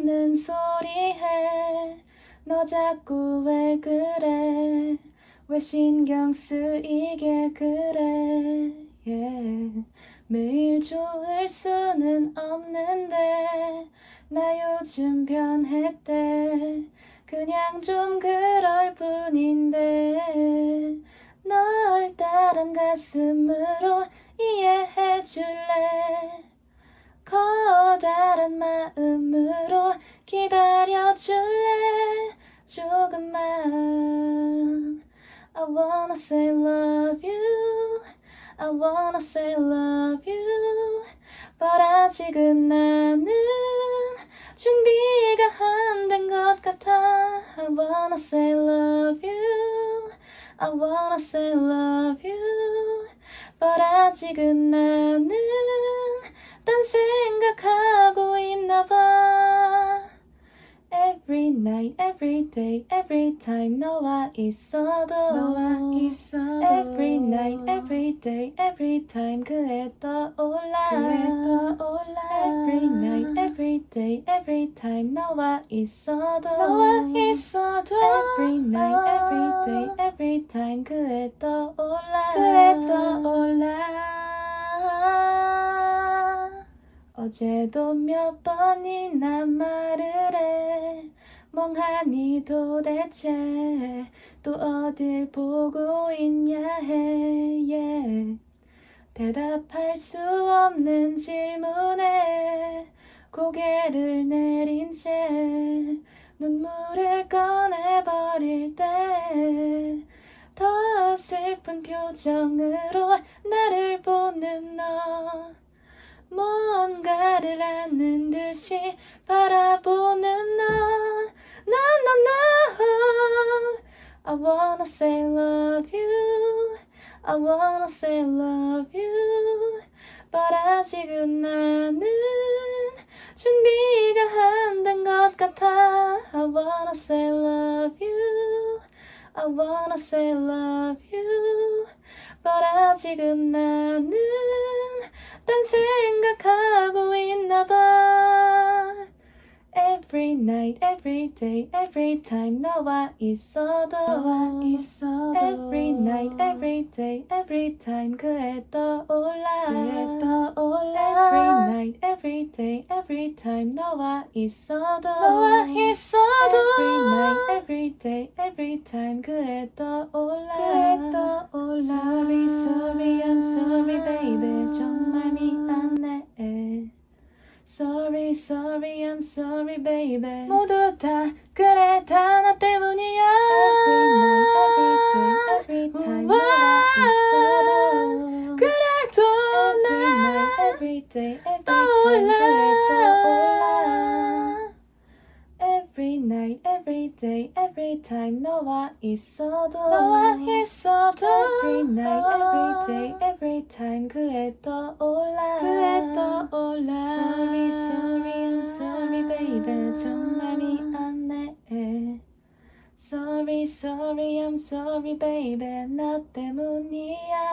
없는 소리 해. 너 자꾸 왜 그래? 왜 신경 쓰이게 그래? Yeah. 매일 좋을 수는 없는데 나 요즘 변했대 그냥 좀 그럴 뿐인데 널 따른 가슴으로 이해해 줄래 커다란 마음으로 기다려 줄래 조금만 I wanna say love you I wanna say love you But 아직은 나는 준비가 안 된 것 같아 I wanna say love you I wanna say love you But 아직은 나는 딴 생각하고 있나 봐 Every night, every day, every time 너와 있어도 너와 있어도 Every night, every day, every time 그애 떠올라 그애 떠올라 Every night, every day, every time 너와 있어도 너와 있어도 Every night, every day, every time 그애 떠올라 그애 떠올라 어제도 몇 번이나 말을 해. 멍하니 도대체 또 어딜 보고 있냐 해. yeah. 대답할 수 없는 질문에 고개를 내린 채 눈물을 꺼내버릴 때 더 슬픈 표정으로 나를 보는 너 뭔가를 아는 듯이 바라보는 너 No, no, no I wanna say love you I wanna say love you But 아직은 나는 준비가 안 된 것 같아 I wanna say love you I wanna say love you But 아직은 나는 딴 생각하고 있나 봐 Every night, every day, every time 너와 있어도 너와 있어도 Every night, every day, every time 그애 떠올라 그애 떠올라 Every night, every day, every time 너와 있어도 너와 있어도 Every night, every day, every time 그애 떠올라 그애 떠올라 Sorry, sorry, I'm sorry, baby 정말 미안해 Sorry, sorry, I'm sorry, baby 모두 다 그래 다 나 때문이야 Every night, every day, every time 있어도 그래도 Every 난 night, every day, every time. 그래 떠올라 Every night, every day, every time 너와 있어도 너와 있어도 Every night, every day, every time 그애 떠올라 그애 떠올라 Sorry, sorry, I'm sorry, baby 정말 미안해 Sorry, sorry, I'm sorry, baby 나 때문이야